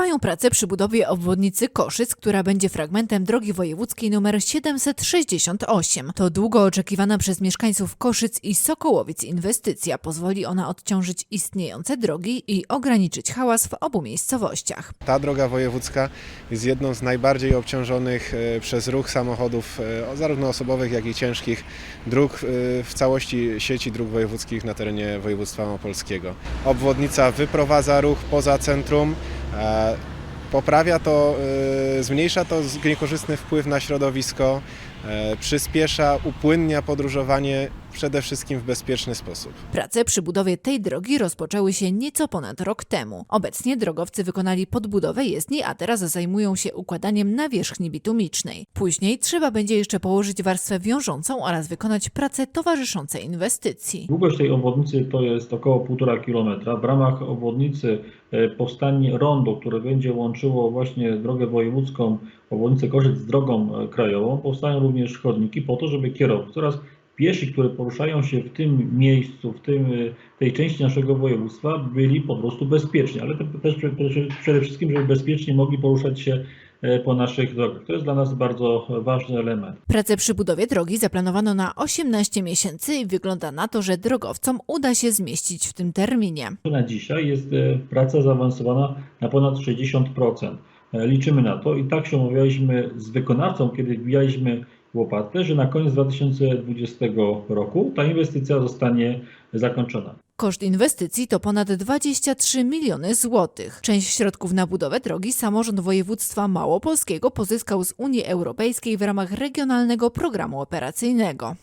Trwają prace przy budowie obwodnicy Koszyc, która będzie fragmentem drogi wojewódzkiej nr 768. To długo oczekiwana przez mieszkańców Koszyc i Sokołowic inwestycja. Pozwoli ona odciążyć istniejące drogi i ograniczyć hałas w obu miejscowościach. Ta droga wojewódzka jest jedną z najbardziej obciążonych e, przez ruch samochodów, e, zarówno osobowych, jak i ciężkich dróg e, w całości sieci dróg wojewódzkich na terenie województwa małopolskiego. Obwodnica wyprowadza ruch poza centrum, poprawia to, e, zmniejsza to niekorzystny wpływ na środowisko, e, przyspiesza, upłynnia podróżowanie przede wszystkim w bezpieczny sposób. Prace przy budowie tej drogi rozpoczęły się nieco ponad rok temu. Obecnie drogowcy wykonali podbudowę jezdni, a teraz zajmują się układaniem nawierzchni bitumicznej. Później trzeba będzie jeszcze położyć warstwę wiążącą oraz wykonać prace towarzyszące inwestycji. Długość tej obwodnicy to jest około 1,5 km. W ramach obwodnicy e, powstanie rondo, które będzie łączyło właśnie drogę wojewódzką, obwodnicę Korzyc z drogą e, krajową. Powstają również chodniki po to, żeby kierowcy oraz piesi, które poruszają się w tym miejscu, w tym, e, tej części naszego województwa, byli po prostu bezpieczni, ale te- też prze- prze- przede wszystkim, żeby bezpiecznie mogli poruszać się e, po naszych drogach. To jest dla nas bardzo ważny element. Prace przy budowie drogi zaplanowano na 18 miesięcy i wygląda na to, że drogowcom uda się zmieścić w tym terminie. Na dzisiaj jest e, praca zaawansowana na ponad 60%. E, Liczymy na to i tak się umawialiśmy z wykonawcą, kiedy wbijaliśmy że na koniec 2020 roku ta inwestycja zostanie zakończona. Koszt inwestycji to ponad 23 miliony złotych. Część środków na budowę drogi samorząd województwa małopolskiego pozyskał z Unii Europejskiej w ramach regionalnego programu operacyjnego.